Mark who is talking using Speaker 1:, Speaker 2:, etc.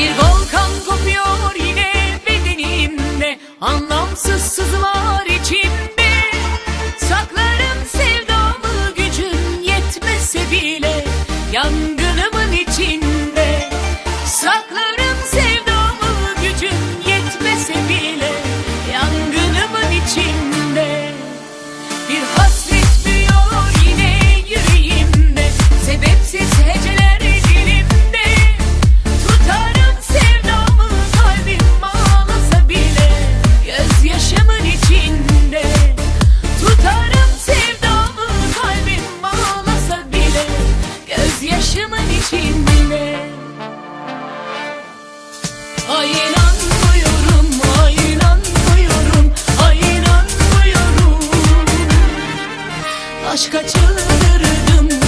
Speaker 1: Bir volkan kopuyor yine bedenimde. Anlamsız sızılar içimde. Saklarım sevdamı gücüm yetmese bile Yangınımın içinde. Saklarım sevdamı gücüm yetmese bile Yangınımın içinde. güne Ay inanmıyorum, ay inanmıyorum, ay inanmıyorum. Aşka çıldırdım.